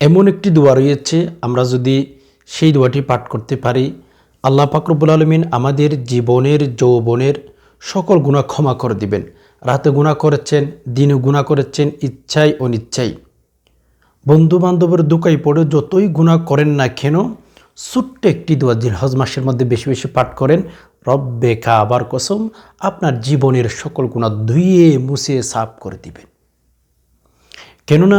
এমন একটি দোয়া রয়েছে, আমরা যদি সেই দোয়াটি পাঠ করতে পারি, আল্লাহ পাকরবুল আলমিন আমাদের জীবনের, যৌবনের সকল গুণা ক্ষমা করে দিবেন। রাতে গুণা করেছেন, দিনে গুণা করেছেন ইচ্ছাই অনিচ্ছাই বন্ধু বান্ধবের দুকাই পড়ে যতই গুণা করেন না কেন, ছোট্ট একটি দোয়া জিলহজ মাসের মধ্যে বেশি বেশি পাঠ করেন, রব্বে আবার কসম, আপনার জীবনের সকল গুণা ধুইয়ে মুছে সাফ করে দিবেন। কেননা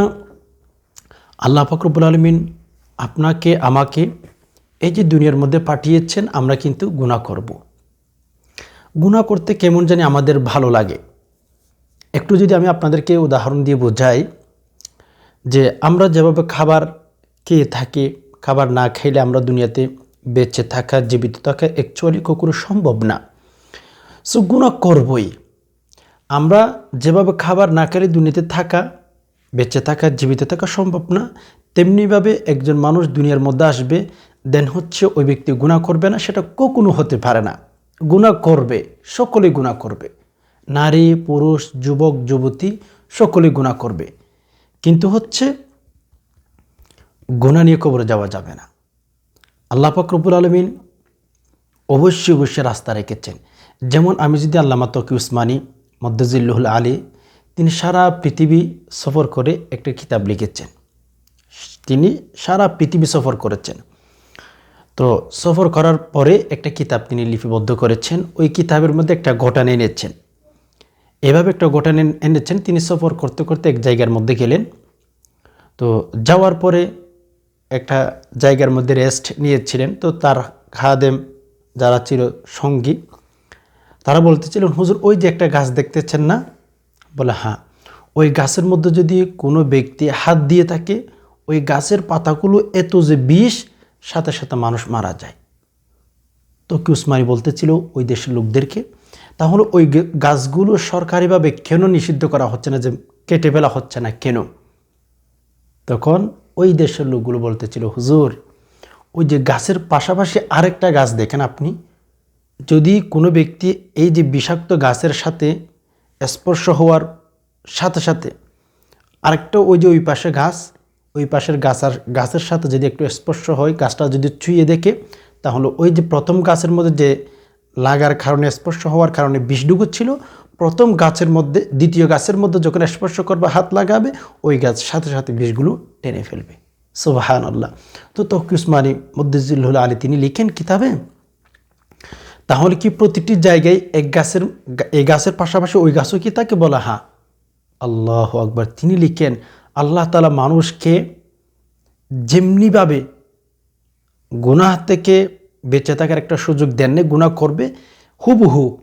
আল্লাহ ফকরবুল আলমিন আপনাকে, আমাকে এই যে দুনিয়ার মধ্যে পাঠিয়েছেন, আমরা কিন্তু গুণা করব। গুণা করতে কেমন জানি আমাদের ভালো লাগে। একটু যদি আমি আপনাদেরকে উদাহরণ দিয়ে বোঝাই, যে আমরা যেভাবে খাবার খেয়ে থাকি, খাবার না খাইলে আমরা দুনিয়াতে বেঁচে থাকা, জীবিত থাকা অ্যাকচুয়ালি কখনো সম্ভব না। সো গুণা করবই। আমরা যেভাবে খাবার না খেলে দুনিয়াতে থাকা বেঁচে থাকা, জীবিত থাকা সম্ভব না। তেমনিভাবে একজন মানুষ দুনিয়ার মধ্যে আসবে, দেন হচ্ছে ওই ব্যক্তি গুণা করবে না, সেটা কখনো হতে পারে না। গুণা করবে, সকলে গুণা করবে। নারী, পুরুষ, যুবক, যুবতী, সকলে গুণা করবে। কিন্তু হচ্ছে গুণা নিয়ে কবরে যাওয়া যাবে না। আল্লাহ ফকরবুল আলমিন অবশ্যই অবশ্যই রাস্তা রেখেছেন। যেমন আমি যদি আল্লামা তকি উসমানী মদ্দজিল্লুল আলী তিনি সারা পৃথিবী সফর করে একটা কিতাব লিখেছেন। তিনি সারা পৃথিবী সফর করেছেন। তো সফর করার পরে একটা কিতাব তিনি লিপিবদ্ধ করেছেন। ওই কিতাবের মধ্যে একটা ঘটনা এনেছেন। এভাবে একটা ঘটনা এনেছেন। তিনি সফর করতে করতে এক জায়গার মধ্যে গেলেন। তো যাওয়ার পরে একটা জায়গার মধ্যে রেস্ট নিয়েছিলেন। তো তার খাদেম যারা ছিল সঙ্গী, তারা বলতেছিলেন, হুজুর, ওই যে একটা গাছ দেখতেছেন না? বলে হ্যাঁ। ওই গাছের মধ্যে যদি কোনো ব্যক্তি হাত দিয়ে থাকে, ওই গাছের পাতাগুলো এত যে বিষ, সাথে সাথে মানুষ মারা যায়। তো কি উসমানি বলতেছিল ওই দেশের লোকদেরকে? তাহলে ওই গাছগুলো সরকারিভাবে কেন নিষিদ্ধ করা হচ্ছে না যে কেটে ফেলা হচ্ছে না কেন? তখন ওই দেশের লোকগুলো বলতেছিল, হুজুর, ওই যে গাছের পাশাপাশি আরেকটা গাছ দেখেন আপনি। যদি কোনো ব্যক্তি এই যে বিষাক্ত গাছের সাথে স্পর্শ হওয়ার সাথে সাথে আরেকটা ওই যে ওই পাশে গাছ, ওই পাশের গাছার গাছের সাথে যদি একটু স্পর্শ হয়, গাছটা যদি ছুঁয়ে দেখে, তাহলে ওই যে প্রথম গাছের মধ্যে যে লাগার কারণে, স্পর্শ হওয়ার কারণে বিষ ছিল, প্রথম গাছের মধ্যে, দ্বিতীয় গাছের মধ্যে যখন স্পর্শ করবে, হাত লাগাবে, ওই গাছ সাথে সাথে বিষগুলো টেনে ফেলবে। সুবাহান আল্লাহ তো তকি উসমানী মদ্দিজুল্লাহ আলী তিনি লিখেন কিতাবে তাহলে কি প্রতিটি জায়গায় এক গাছের এই গাছের পাশাপাশি ওই গাছও কি তাকে বলা হা? আল্লাহ আকবর। তিনি লিখেন, আল্লাহ তালা মানুষকে যেমনিভাবে গুনাহ থেকে বেঁচে থাকার একটা সুযোগ দেননি গুণা করবে, হুবহু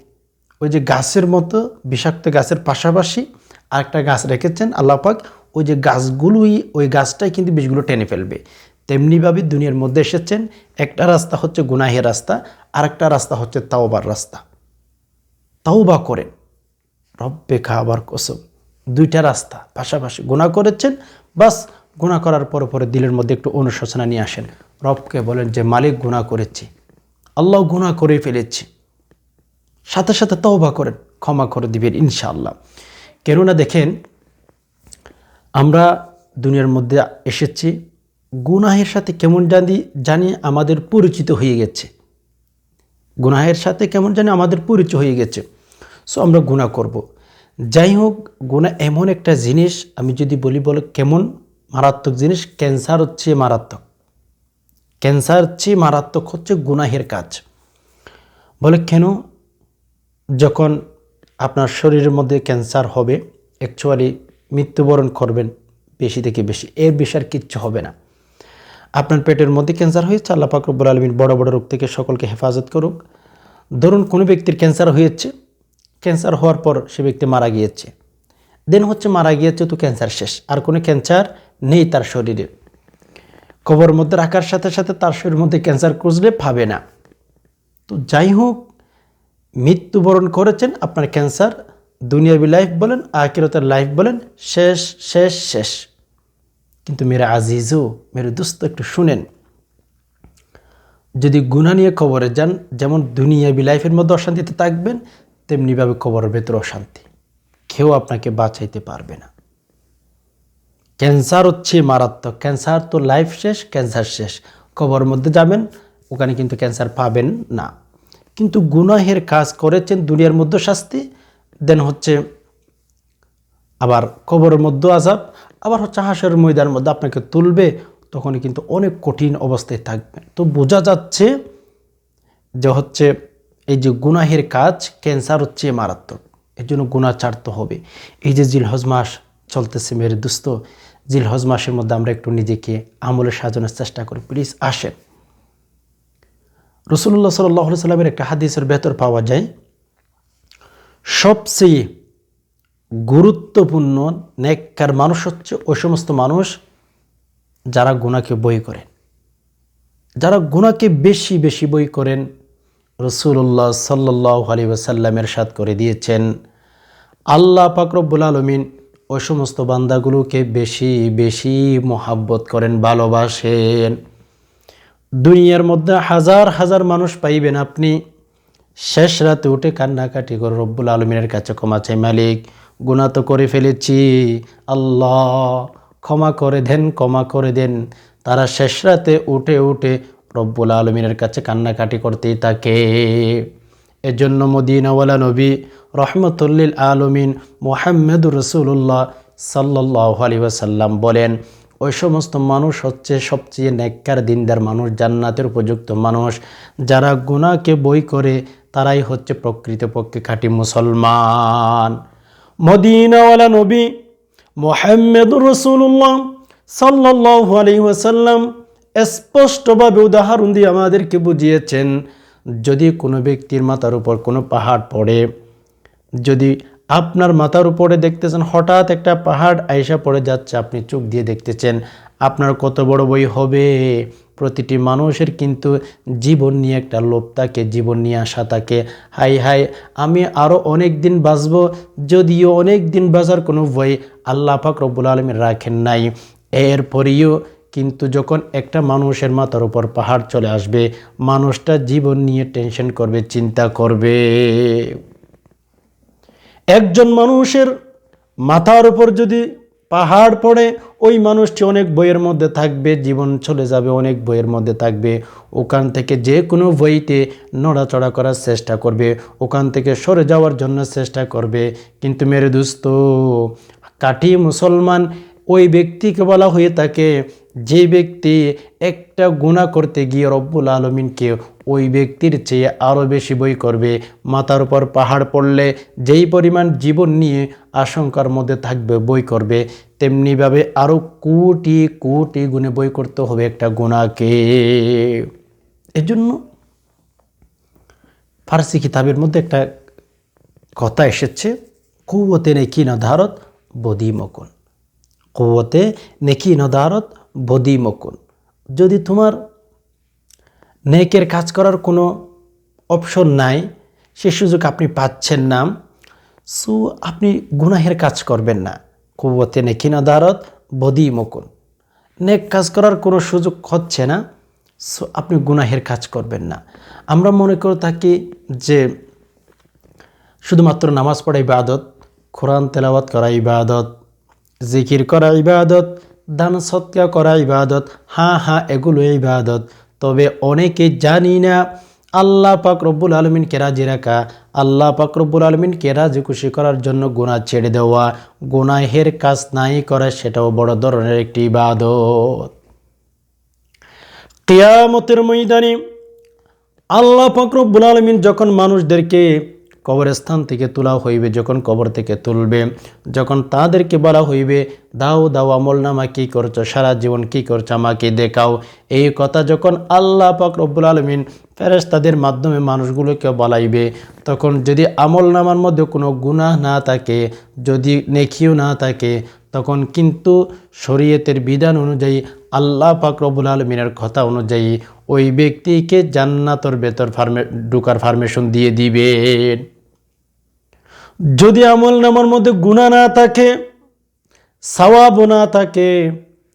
ওই যে গাছের মতো বিষাক্ত গাছের পাশাপাশি আরেকটা গাছ রেখেছেন আল্লাপাক ওই যে গাছগুলোই, ওই গাছটাই কিন্তু বীজগুলো টেনে ফেলবে। তেমনিভাবে দুনিয়ার মধ্যে এসেছেন, একটা রাস্তা হচ্ছে গুনাহের রাস্তা, আরেকটা রাস্তা হচ্ছে তাওবার রাস্তা। তাওবা করেন। রব্বে খাবার কসম। দুইটা রাস্তা পাশাপাশি গুণা করেছেন, বাস গুণা করার পর পরে দিলের মধ্যে একটু অনুশোচনা নিয়ে আসেন। রবকে বলেন যে, মালিক গুণা করেছি। আল্লাহ গুণা করে ফেলেছি। সাথে সাথে তওবা করেন, ক্ষমা করে দিবেন ইনশাআল্লাহ। কেননা দেখেন, আমরা দুনিয়ার মধ্যে এসেছি গুনাহের সাথে কেমন জানি জানি আমাদের পরিচিত হয়ে গেছে। গুনাহের সাথে কেমন জানি আমাদের পরিচয় হয়ে গেছে। সো আমরা গুণা করব। যাই হোক গুণা এমন একটা জিনিস, আমি যদি বলি বলে কেমন? মারাত্মক জিনিস ক্যান্সার হচ্ছে মারাত্মক। ক্যান্সার চেয়ে মারাত্মক, হচ্ছে গুনাহের কাজ। বলে কেন? যখন আপনার শরীরের মধ্যে ক্যান্সার হবে অ্যাকচুয়ালি মৃত্যুবরণ করবেন, বেশি থেকে বেশি। এর বেশি আর কিচ্ছু হবে না। আপনার পেটের মধ্যে ক্যান্সার হয়েছে, আল্লাহ রব্বুল আলমিন বড় বড় রোগ থেকে সকলকে হেফাজত করুক। ধরুন কোনো ব্যক্তির ক্যান্সার হয়েছে ক্যান্সার হওয়ার পর সে ব্যক্তি মারা গিয়েছে। দেন হচ্ছে মারা গিয়েছে তো ক্যান্সার শেষ, আর কোনো ক্যান্সার নেই তার শরীরে। কবর মধ্যে রাখার সাথে সাথে তার শরীরের মধ্যে ক্যান্সার খুঁজলে পাবে না। তো যাই হোক, মৃত্যুবরণ করেছেন আপনার ক্যান্সার দুনিয়াবি লাইফ বলেন আকিরতের লাইফ বলেন, শেষ শেষ শেষ। কিন্তু মেরা আজিজও, মেরে দোস্ত একটু শুনেন। যদি গুণা নিয়ে খবরে যান, যেমন দুনিয়াবি লাইফের মধ্যে অশান্তিতে থাকবেন, তেমনিভাবে খবরের ভেতরে অশান্তি। কেউ আপনাকে বাঁচাইতে পারবে না। ক্যান্সার হচ্ছে মারাত্মক। ক্যান্সার তো লাইফ শেষ, ক্যান্সার শেষ। কবর মধ্যে যাবেন, ওখানে কিন্তু ক্যান্সার পাবেন না। কিন্তু গুনাহের কাজ করেছেন, দুনিয়ার মধ্যে শাস্তি, দেন হচ্ছে আবার কবরের মধ্যে আজাব আবার হচ্ছে হাঁসের ময়দার মধ্যে আপনাকে তুলবে তখন কিন্তু অনেক কঠিন অবস্থায় থাকবে। তো বোঝা যাচ্ছে যে হচ্ছে এই যে গুনাহের কাজ ক্যান্সার হচ্ছে মারাত্মক, এর জন্য গুণা ছাড়তে হবে। এই যে জিলহজ মাস চলতেছে মেরে দুস্ত, জিলহজ মাসের মধ্যে আমরা একটু নিজেকে আমলে সাজানোর চেষ্টা করি। প্লিজ আসেন। রসুল্লাহ সাল্লাহ সাল্লামের একটা হাদিসের ভেতর পাওয়া যায়, সবচেয়ে গুরুত্বপূর্ণ নেককার মানুষ হচ্ছে ওই সমস্ত মানুষ যারা গুণাকে বই করেন। যারা গুণাকে বেশি বেশি বই করেন রসুল্লাহ সাল্লাহ আলী ওসাল্লামের সাথ করে দিয়েছেন, আল্লাহ পাকরব্বুল আলমিন ওই সমস্ত বান্দাগুলোকে বেশি বেশি মোহাব্বত করেন, ভালোবাসেন। দুনিয়ার মধ্যে হাজার হাজার মানুষ পাইবেন আপনি, শেষ রাতে উঠে কান্নাকাটি করে রব্বুল আলমিনের কাছে ক্ষমা চাই মালিক। গুণা তো করে ফেলেছি। আল্লাহ, ক্ষমা করে দেন, ক্ষমা করে দেন। তারা শেষ রাতে উঠে উঠে রব্বুল আলমিনের কাছে কান্নাকাটি করতেই থাকে। এজন্য মদিনাওয়ালা নবী রহমতুল্লিল আলমিন মোহাম্মদুর রসুল্লাহ সাল্লাহ আলী ওয়াসাল্লাম বলেন, ওই সমস্ত মানুষ হচ্ছে সবচেয়ে নেককার, দিনদার মানুষ, জান্নাতের উপযুক্ত মানুষ। যারা গুনাহকে বই করে, তারাই হচ্ছে প্রকৃতপক্ষে খাঁটি মুসলমান। মদিনাওয়ালা নবী মোহাম্মদুর রসুল্লাহ সাল্লাহ আলী ওয়াসাল্লাম স্পষ্টভাবে উদাহরণ দিয়ে আমাদেরকে বুঝিয়েছেন, যদি কোনো ব্যক্তির মাথার উপর কোনো পাহাড় পড়ে, যদি আপনার মাথার উপরে দেখতেছেন হঠাৎ একটা পাহাড় আইসা পড়ে যাচ্ছে, আপনি চোখ দিয়ে দেখতেছেন আপনার কত বড় বই হবে? প্রতিটি মানুষের কিন্তু জীবন নিয়ে একটা লোভ থাকে, জীবন নিয়ে আশা থাকে। হাই হাই, আমি আরও অনেক দিন বাঁচব, যদিও অনেক দিন বাঁচার কোনো বই আল্লাহ পাক রব্বুল আলমীর রাখেন নাই। এরপরেও কিন্তু যখন একটা মানুষের মাথার উপর পাহাড় চলে আসবে, মানুষটা জীবন নিয়ে টেনশন করবে, চিন্তা করবে। একজন মানুষের মাথার উপর যদি পাহাড় পড়ে, ওই মানুষটি অনেক বইয়ের মধ্যে থাকবে, জীবন চলে যাবে, অনেক বইয়ের মধ্যে থাকবে। ওখান থেকে যে কোনো বইতে নড়াচড়া করার চেষ্টা করবে, ওখান থেকে সরে যাওয়ার জন্য চেষ্টা করবে। কিন্তু মেরে দুস্ত, কাঠি মুসলমান ওই ব্যক্তিকে বলা হয়ে থাকে, যে ব্যক্তি একটা গুণা করতে গিয়ে রব্বুল আলমিনকে ওই ব্যক্তির চেয়ে আরও বেশি বই করবে। মাথার উপর পাহাড় পড়লে যেই পরিমাণ জীবন নিয়ে আশঙ্কার মধ্যে থাকবে বই করবে, তেমনিভাবে আরও কোটি কোটি গুণে বই করতে হবে একটা গুণাকে। এজন্য ফার্সি কিতাবের মধ্যে একটা কথা এসেছে কুয়তে নেকি নধারত বদিমকন কুয়তে নেকি নদারত বদিমকুন যদি তোমার নেকের কাজ করার কোনো অপশন নাই। সে সুযোগ আপনি পাচ্ছেন না। সো আপনি গুনাহের কাজ করবেন না। কুবতে নেকি বদি বদিমকুন নেক কাজ করার কোনো সুযোগ হচ্ছে না। সো আপনি গুনাহের কাজ করবেন না। আমরা মনে করে থাকি যে শুধুমাত্র নামাজ পড়া ইবাদত, কোরআন তেলাওয়াত করা ইবাদত, জিকির করা ইবাদত, দান সৎকা করা ইবাদত হ্যাঁ হ্যাঁ এগুলো ইবাদত। তবে অনেকে জানি না, আল্লাহ পাক রব্বুল কেরাজি রাজি রাখা, আল্লাহ পাক রব্বুল আলমিনকে রাজি খুশি করার জন্য গোনা ছেড়ে দেওয়া, গোনাহের কাজ নাই করা সেটাও বড় ধরনের একটি ইবাদত। কেয়ামতের ময়দানে আল্লাহ পাক রব্বুল আলমিন যখন মানুষদেরকে কবরস্থান থেকে তোলা হইবে, যখন কবর থেকে তুলবে, যখন তাদেরকে বলা হইবে, দাও দাও আমল নামা কী করছ? সারা জীবন কী করছ? আমাকে দেখাও। এই কথা যখন আল্লাহ পাক রব্বুল আলমিন ফেরেস্তাদের মাধ্যমে মানুষগুলোকে বলাইবে, তখন যদি আমল নামার মধ্যে কোনো গুনাহ না থাকে, যদি নেখিও না থাকে, তখন কিন্তু শরীয়তের বিধান অনুযায়ী আল্লাহ পাক রব্বুল আলমিনের কথা অনুযায়ী ওই ব্যক্তিকে জান্নাতর ভেতর ফার্মে, ঢুকার ফার্মেশন দিয়ে দিবেন। যদি আমল নামার মধ্যে গুণা না থাকে, সওয়াবও না থাকে,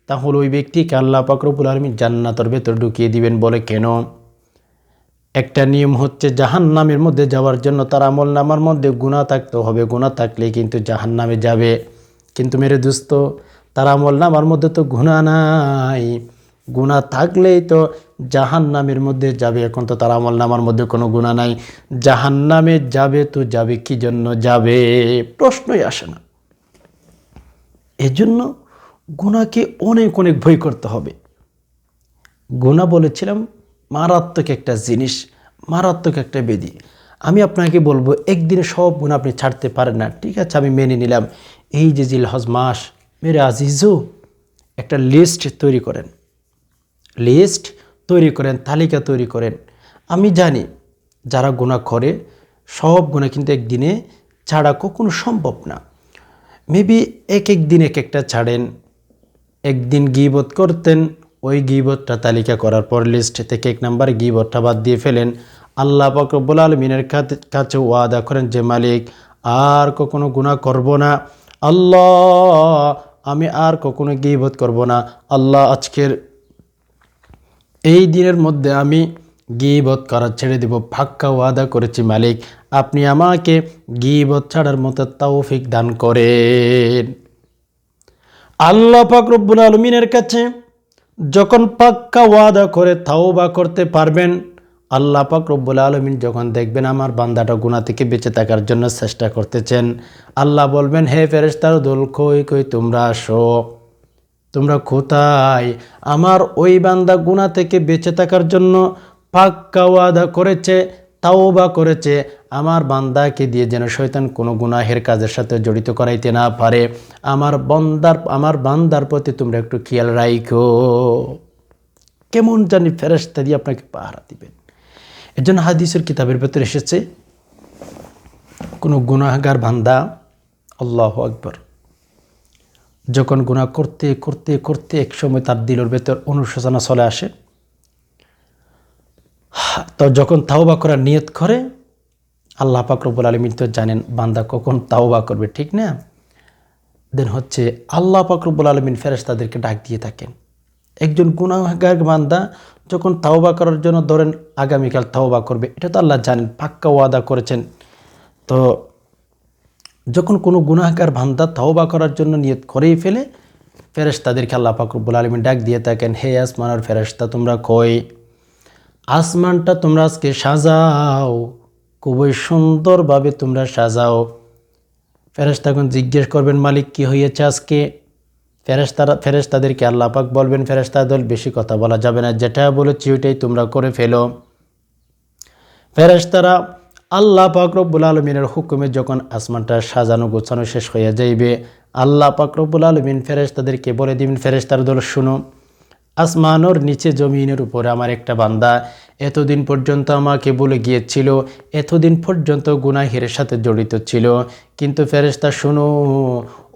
তাহলে ওই ব্যক্তিকে আল্লাহ পাক রব্বুল আলমী জান্নাতর ভেতর ঢুকিয়ে দিবেন বলে কেন? একটা নিয়ম হচ্ছে জাহান নামের মধ্যে যাওয়ার জন্য তার আমল নামার মধ্যে গুণা থাকতে হবে। গুণা থাকলে কিন্তু জাহান নামে যাবে। কিন্তু মেরে দুস্ত, তার আমল নামার মধ্যে তো গুণা নাই। গুণা থাকলেই তো জাহান নামের মধ্যে যাবে, এখন তো তার আমল নামার মধ্যে কোনো গুণা নাই। জাহান নামে যাবে তো যাবে, কি জন্য যাবে? প্রশ্নই আসে না। এজন্য গুণাকে অনেক অনেক ভয় করতে হবে। গুণা বলেছিলাম, মারাত্মক একটা জিনিস, মারাত্মক একটা বেদি। আমি আপনাকে বলব, একদিনে সব গুণা আপনি ছাড়তে পারেন না। ঠিক আছে, আমি মেনে নিলাম। এই যে জিলহজ মাস, মেরে আজিজু একটা লিস্ট তৈরি করেন। লিস্ট তৈরি করেন, তালিকা তৈরি করেন। আমি জানি যারা গুণা করে, সব গুণা কিন্তু একদিনে ছাড়া কখনো সম্ভব না। মেবি এক এক দিন এক একটা ছাড়েন। একদিন গিবত করতেন, ওই গিবতটা তালিকা করার পর লিস্ট থেকে এক নাম্বার গিবতটা বাদ দিয়ে ফেলেন। আল্লাহ পাকরবুল আলমিনের কাছে ওয়াদা করেন যে, মালিক, আর কখনো গুণা করব না। আল্লাহ, আমি আর কখনো গিবত করব না। আল্লাহ আজকের এই দিনের মধ্যে আমি গিবত করা ছেড়ে দেব ফাক্কা ওয়াদা করেছি মালিক। আপনি আমাকে গিবত ছাড়ার মতো তৌফিক দান করেন। আল্লাহ রব্বুল আলমিনের কাছে যখন পাক্কা ওয়াদা করে তাওবা করতে পারবেন, আল্লাহ রব্বুল আলমিন যখন দেখবেন আমার বান্দাটা গুণা থেকে বেঁচে থাকার জন্য চেষ্টা করতেছেন, আল্লাহ বলবেন, হে ফেরেস্তার দোল, কই কই তোমরা আসো? তোমরা কোথায়? আমার ওই বান্দা গুণা থেকে বেঁচে থাকার জন্য পাক্কা ওয়াদা করেছে তাও বা করেছে। আমার বান্দাকে দিয়ে যেন শয়তান কোনো গুনাহের কাজের সাথে জড়িত করাইতে না পারে। আমার বন্দার, আমার বান্দার প্রতি তোমরা একটু খেয়াল রাখো কেমন জানি ফেরেস্তা দিয়ে আপনাকে পাহারা দিবেন। এর জন্য হাদিসের কিতাবের ভেতরে এসেছে, কোনো গুনাহগার বান্দা, আল্লাহ আকবর। যখন গুণা করতে করতে করতে এক সময় তার দিলের ভেতর অনুশোচনা চলে আসে। তো যখন তাওবা করার নিয়ত করে, আল্লাহ পাকরবুল আলমিন তো জানেন, বান্দা কখন তাওবা করবে, ঠিক না? দেন হচ্ছে আল্লাহ পাকরবুল আলমিন ফেরেস তাদেরকে ডাক দিয়ে থাকেন। একজন গুণাগার বান্দা যখন তাওবা করার জন্য ধরেন আগামীকাল তাওবা করবে, এটা তো আল্লাহ জানেন, পাক্কা ওয়াদা করেছেন। তো যখন কোনো গুনাহগার বান্দা তাওবা করার জন্য নিয়ত করেই ফেলে ফেরেশতাদেরকে আল্লাহ পাকরবুল আলমিন ডাক দিয়ে থাকেন হে আসমানের ফেরেশতা, তোমরা কই? আসমানটা তোমরা আজকে সাজাও, খুবই সুন্দরভাবে তোমরা সাজাও। ফেরেশতাগণ জিজ্ঞেস করবেন, মালিক, কি হয়েছে আজকে? ফেরেশতারা, ফেরেশতাদেরকে আল্লাহ পাক বলবেন, ফেরেশতা দল, বেশি কথা বলা যাবে না, যেটা বলেছি ওইটাই তোমরা করে ফেলো। ফেরেশতারা আল্লাহ পাক রব্বুল আলমিনের হুকুমে যখন আসমানটা সাজানো গোছানো শেষ হয়ে যাইবে, আল্লাহ পাক রব্বুল আলমিন ফেরেশতাদেরকে বলে দিবেন, ফেরেশতার দল, শুনো, আসমানোর নিচে জমিনের উপরে আমার একটা বান্দা এতদিন পর্যন্ত আমাকে বলে গিয়েছিল, এতদিন পর্যন্ত গুনাহের সাথে জড়িত ছিল। কিন্তু ফেরেশতা, শুনো,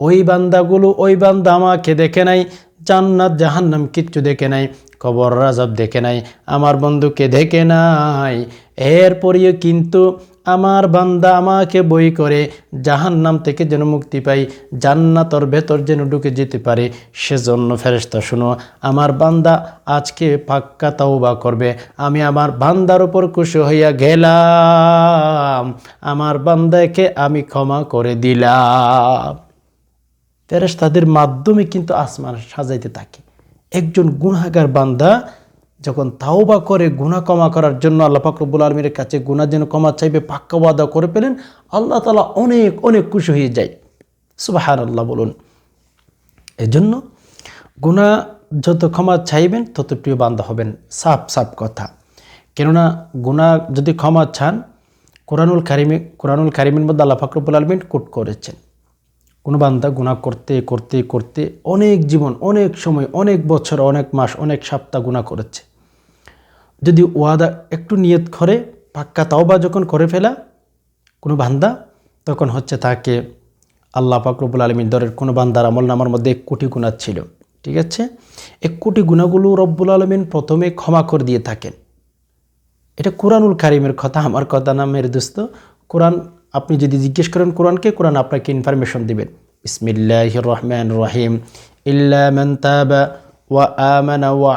ওই বান্দাগুলো, ওই বান্দা আমাকে দেখে নাই, জান্নাত, জাহান্নাম কিচ্ছু দেখে নাই, কবর, রাজব দেখে নাই, আমার বন্ধুকে দেখে নাই এরপরেও কিন্তু আমার বান্দা আমাকে বই করে, জাহান্নাম থেকে যেন মুক্তি পাই, জান্নাতর ভেতর যেন ঢুকে যেতে পারে, সেজন্য ফেরেস্তা শুনো, আমার বান্দা আজকে পাক্কা তাওবা করবে। আমি আমার বান্দার উপর খুশি হইয়া গেলাম। আমার বান্দাকে আমি ক্ষমা করে দিলাম। ফেরেস্তাদের মাধ্যমে কিন্তু আসমান সাজাইতে থাকে। একজন গুণাগার বান্দা যখন তাওবা করে গুণা ক্ষমা করার জন্য আল্লাহ ফাকরবুল আলমীর কাছে গুণা যেন ক্ষমা চাইবে, পাক্কা ওয়াদা করে পেলেন আল্লাহ তালা অনেক অনেক খুশি হয়ে যায়। সুবাহার আল্লাহ বলুন। এজন্য গুণা যত ক্ষমা চাইবেন, তত প্রিয় বান্ধা হবেন। সাফ সাফ কথা। কেননা গুণা যদি ক্ষমা চান, কোরআনুল কারিমে, কোরআনুল কারিমের মধ্যে আল্লাহ ফাকরবুল আলমিন কোট করেছেন। কোনো বান্দা গুণা করতে করতে করতে অনেক জীবন, অনেক সময়, অনেক বছর, অনেক মাস, অনেক সপ্তাহ গুণা করেছে। যদি ওয়াদা একটু নিয়ত করে, পাক্কা তাওবা যখন করে ফেলা কোনো বান্দা, তখন হচ্ছে তাকে আল্লাহ পাকরবুল আলমীর দরের কোনো বান্দার আমল নামার মধ্যে এক কোটি গুণা ছিল, ঠিক আছে? এক কোটি গুণাগুলো রব্বুল আলমিন প্রথমে ক্ষমা করে দিয়ে থাকেন। এটা কোরআনুল কারিমের কথা, আমার কথা না, মেরে দোস্ত। কোরআন আপনি যদি জিজ্ঞেস করেন কোরআনকে, কোরআন আপনাকে ইনফরমেশন দিবেন। বিসমিল্লাহ রহমান রহিম ওয়া ওয়া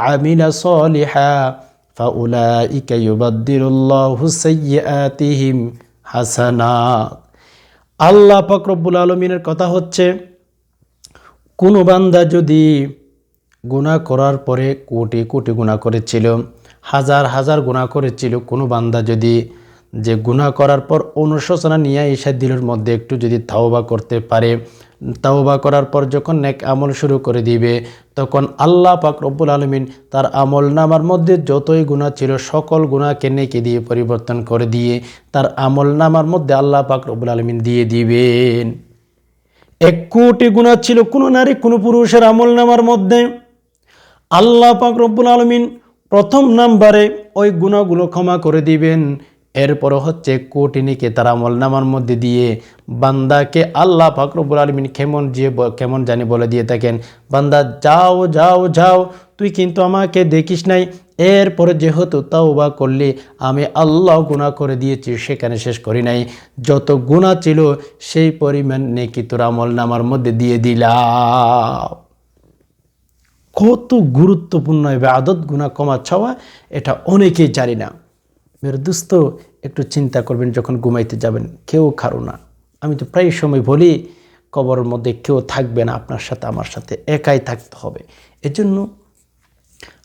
আল্লাহ পাক রব্বুল আলমিনের কথা হচ্ছে, কোনো বান্দা যদি গুনাহ করার পরে কোটি কোটি গুনাহ করেছিল, হাজার হাজার গুনাহ করেছিল, কোনো বান্দা যদি যে গুনাহ করার পর অনুশোচনা নিয়ে এসে দিলের মধ্যে একটু যদি তাওবা করতে পারে, তাওবা করার পর যখন নেক আমল শুরু করে দিবে, তখন আল্লাহ পাক রব্বুল আলমিন তার আমল নামার মধ্যে যতই গুণা ছিল, সকল গুণাকে নেকে দিয়ে পরিবর্তন করে দিয়ে তার আমল নামার মধ্যে আল্লাহ পাক রব্বুল আলমিন দিয়ে দিবেন। এক কোটি গুণা ছিল কোনো নারী, কোনো পুরুষের আমল নামার মধ্যে। আল্লাহ পাক রব্বুল আলমিন প্রথম নাম্বারে ওই গুণাগুলো ক্ষমা করে দিবেন। এরপর হচ্ছে কোটিনিকে তার আমল নামার মধ্যে দিয়ে বান্দাকে আল্লাহ পাক রব্বুল আলমিন কেমন যে কেমন জানি বলে দিয়ে থাকেন, বান্দা, যাও যাও যাও, তুই কিন্তু আমাকে দেখিস নাই। এরপরে যেহেতু তাও বা করলি, আমি আল্লাহ গুণা করে দিয়েছি, সেখানে শেষ করি নাই। যত গুণা ছিল, সেই পরিমাণ নেকি তোর আমল নামার মধ্যে দিয়ে দিলাম কত গুরুত্বপূর্ণ এবার আদত গুণা কমা ছাওয়া এটা অনেকেই জানি না। মেরে দোস্ত একটু চিন্তা করবেন যখন ঘুমাইতে যাবেন, কেউ খারো না। আমি তো প্রায় সময় বলি, কবরের মধ্যে কেউ থাকবে না আপনার সাথে, আমার সাথে। একাই থাকতে হবে। এজন্য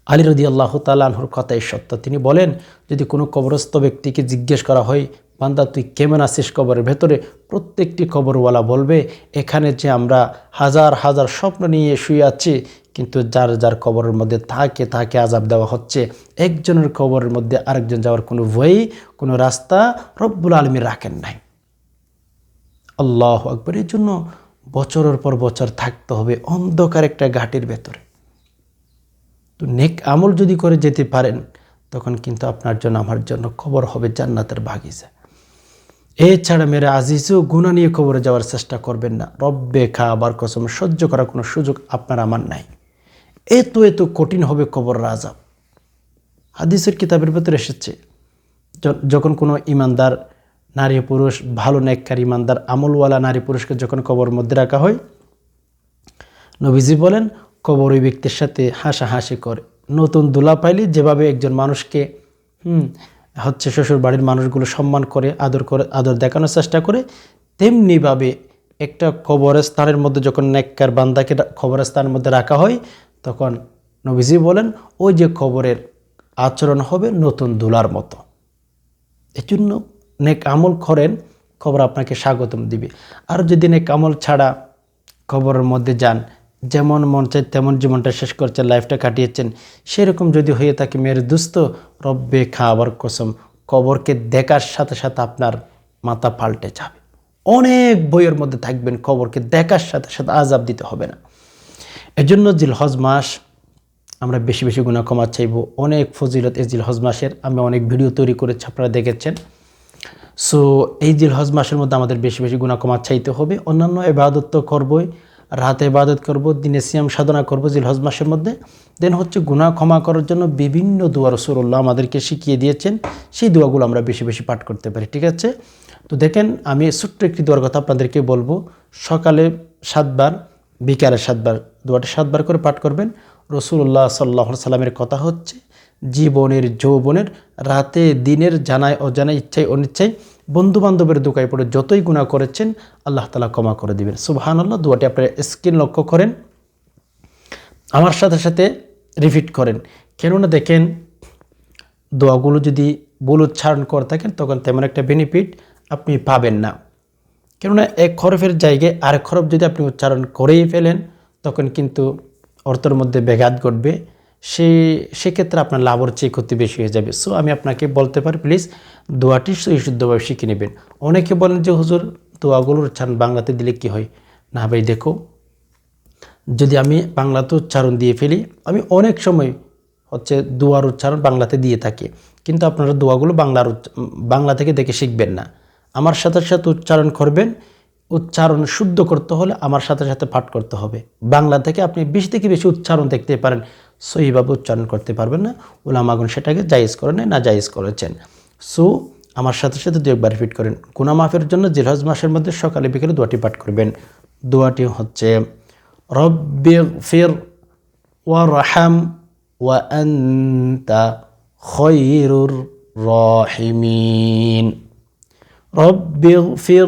আলী রদি আল্লাহ তালাহর কথাই সত্য। তিনি বলেন, যদি কোনো কবরস্থ ব্যক্তিকে জিজ্ঞেস করা হয় বান্দা তুই কেমন আছিস কবরের ভেতরে? প্রত্যেকটি কবরওয়ালা বলবে, এখানে যে আমরা হাজার হাজার স্বপ্ন নিয়ে শুয়ে আছি, কিন্তু যার যার কবরের মধ্যে তাকে তাকে আজাব দেওয়া হচ্ছে। একজনের কবরের মধ্যে আরেকজন যাওয়ার কোনো ভয় কোনো রাস্তা রব্বুল আলমী রাখেন নাই। আল্লাহ আকবর। এই জন্য বছরের পর বছর থাকতে হবে অন্ধকার একটা ঘাটের ভেতরে। তো নেক আমল যদি করে যেতে পারেন, তখন কিন্তু আপনার জন্য, আমার জন্য খবর হবে জান্নাতের বাগিচা। এছাড়া মেরে আজিজও গুণা নিয়ে খবরে যাওয়ার চেষ্টা করবেন না। রব্বে খা আবার কসম, সহ্য করার কোনো সুযোগ আপনার আমার নাই। এত এত কঠিন হবে কবর রাজাব হাদিসের কিতাবের ভেতরে এসেছে যখন কোনো ইমানদার নারী পুরুষ, ভালো নেককার ইমানদার, আমলওয়ালা নারী পুরুষকে যখন কবর মধ্যে রাখা হয়, নবীজি বলেন, কবর ওই ব্যক্তির সাথে হাসাহাসি করে। নতুন দোলা পাইলে যেভাবে একজন মানুষকে, হুম হচ্ছে শ্বশুর বাড়ির মানুষগুলো সম্মান করে, আদর করে, আদর দেখানোর চেষ্টা করে, তেমনিভাবে একটা কবরস্থানের মধ্যে যখন নেককার বান্দাকে কবরস্থানের মধ্যে রাখা হয়, তখন নবীজি বলেন, ওই যে কবরের আচরণ হবে নতুন দুলার মতো। এই জন্য নেক আমল করেন খবর আপনাকে স্বাগতম দিবে। আর যদি নেক আমল ছাড়া খবরের মধ্যে যান যেমন মন চায় তেমন জীবনটা শেষ করছেন লাইফটা কাটিয়েছেন। সেরকম যদি হয়ে থাকে মেয়ের দুস্থ, রব্বে খাবার কসম, কবরকে দেখার সাথে সাথে আপনার মাথা পাল্টে যাবে। অনেক বইয়ের মধ্যে থাকবেন, কবরকে দেখার সাথে সাথে আজাব দিতে হবে না। এজন্য জিলহজ মাস, আমরা বেশি বেশি গুণা কমা চাইব। অনেক ফজিলত এই জিলহজ মাসের, আমি অনেক ভিডিও তৈরি করেছি, আপনারা দেখেছেন। সো এই জিলহজ মাসের মধ্যে আমাদের বেশি বেশি গুণা চাইতে হবে। অন্যান্য এবাদত করবই রাতে ইবাদত করব, দিনে সিয়াম সাধনা করব, জিলহজ মাসের মধ্যে। দেন হচ্ছে গুনাহ ক্ষমা করার জন্য বিভিন্ন দোয়া রসুল্লাহ আমাদেরকে শিখিয়ে দিয়েছেন। সেই দোয়াগুলো আমরা বেশি বেশি পাঠ করতে পারি, ঠিক আছে? তো দেখেন, আমি ছোট্ট একটি দোয়ার কথা আপনাদেরকে বলব। সকালে সাতবার, বিকালে সাতবার দোয়াটা সাতবার করে পাঠ করবেন। রসুল্লাহ সাল্লাহ সাল্লামের কথা হচ্ছে, জীবনের যৌবনের, রাতে দিনের জানায় অজানায় ইচ্ছায় অনিচ্ছায় বন্ধু বান্ধবের দোকায় পড়ে যতই গুণা করেছেন, আল্লাহ তালা ক্ষমা করে দিবেন। সুবহান আল্লাহ দুয়াটি আপনার স্ক্রিন লক্ষ্য করেন, আমার সাথে সাথে রিপিট করেন। কেননা দেখেন, দোয়াগুলো যদি ভুল উচ্চারণ করে থাকেন, তখন তেমন একটা বেনিফিট আপনি পাবেন না। কেননা এক খরফের জায়গায় আরেক খরফ যদি আপনি উচ্চারণ করেই ফেলেন, তখন কিন্তু অর্থের মধ্যে ব্যাঘাত ঘটবে। সে, সেক্ষেত্রে আপনার লাভর চেয়ে ক্ষতি বেশি হয়ে যাবে। সো আমি আপনাকে বলতে পারি প্লিজ দোয়াটি শুদ্ধভাবে শিখে নেবেন। অনেকে বলেন যে, হুজুর দোয়াগুলোর উচ্চারণ বাংলাতে দিলে কি হয়? না ভাই, দেখো, যদি আমি বাংলাতে উচ্চারণ দিয়ে ফেলি, আমি অনেক সময় হচ্ছে দোয়ার উচ্চারণ বাংলাতে দিয়ে থাকি, কিন্তু আপনারা দোয়াগুলো বাংলার বাংলা থেকে দেখে শিখবেন না। আমার সাথে সাথে উচ্চারণ করবেন, উচ্চারণ শুদ্ধ করতে হলে আমার সাথে সাথে পাঠ করতে হবে। বাংলা থেকে আপনি বেশি থেকে বেশি উচ্চারণ দেখতে পারেন। সহিভাবে উচ্চারণ করতে পারবেন না। ওলামাগুন সেটাকে জায়েজ করেন না জায়েজ করেছেন। সো, আমার সাথে সাথে দু একবার রিপিট করেন। গুনা মাফের জন্য জিলহজ মাসের মধ্যে সকালে বিকেলে দোয়াটি পাঠ করবেন। দোয়াটি হচ্ছে, রব্বে ফির ওয়া রাহাম ওয়া আন্তা খৈরুর রাহিমিন। রব্বে ফির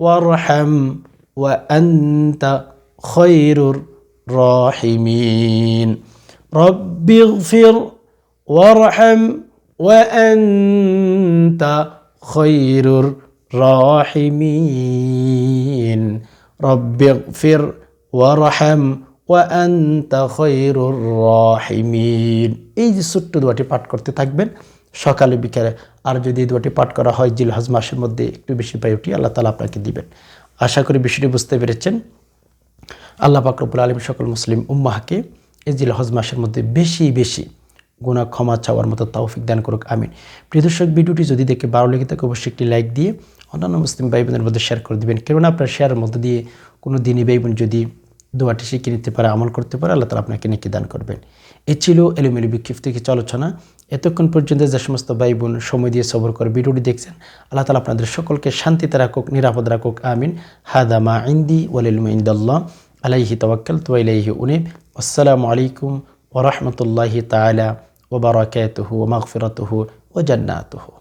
ওয়া রাহাম ওয়া আন্তা খৈরুর রাহিমিন। رب اغفر وارحم وأنت خير الراحمين رب اغفر وارحم وأنت خير الراحمين এই যে ছোট্ট দোয়াটি পাঠ করতে থাকবেন সকালে বিকালে আর যদি এই দোয়াটি পাঠ করা হয় জিল হজ মাসের মধ্যে একটু বেশি পাইটি আল্লাহ তালা আপনাকে দিবেন আশা করি বিষয়টি বুঝতে পেরেছেন আল্লাহ পাকরবুল আলম সকল মুসলিম উম্মাহকে এই জিল হজ মাসের মধ্যে বেশি বেশি গুণা ক্ষমা চাওয়ার মতো তৌফিক দান করুক, আমিন। প্রিয় দর্শক, ভিডিওটি যদি দেখে ভালো লেগে থাকে, অবশ্যই একটি লাইক দিয়ে অন্যান্য মুসলিম ভাই বোনের মধ্যে শেয়ার করে দেবেন। কেননা আপনার শেয়ারের মধ্যে দিয়ে কোনো দিনই ভাই বোন যদি দোয়াটি শিখে নিতে পারে, আমল করতে পারে, আল্লাহ তালা আপনাকে নেকি দান করবেন। এ ছিল এলোমেলো বিক্ষিপ্ত কিছু আলোচনা। এতক্ষণ পর্যন্ত যে সমস্ত ভাই বোন সময় দিয়ে সবর করে ভিডিওটি দেখছেন, আল্লাহ তালা আপনাদের সকলকে শান্তিতে রাখুক, নিরাপদ রাখুক, আমিন। হাদা মা ইন্দি ওয়ালিল ইন্দাল্লাহ। আলাইহি তওয়াক্কাল তু ইলাইহি উনিব। আসসালামু আলাইকুম ওরহমতুল্লাহি তাআলা ওবারাকাতুহু ওয়া মাগফিরাতুহু ওয়া জান্নাতুহু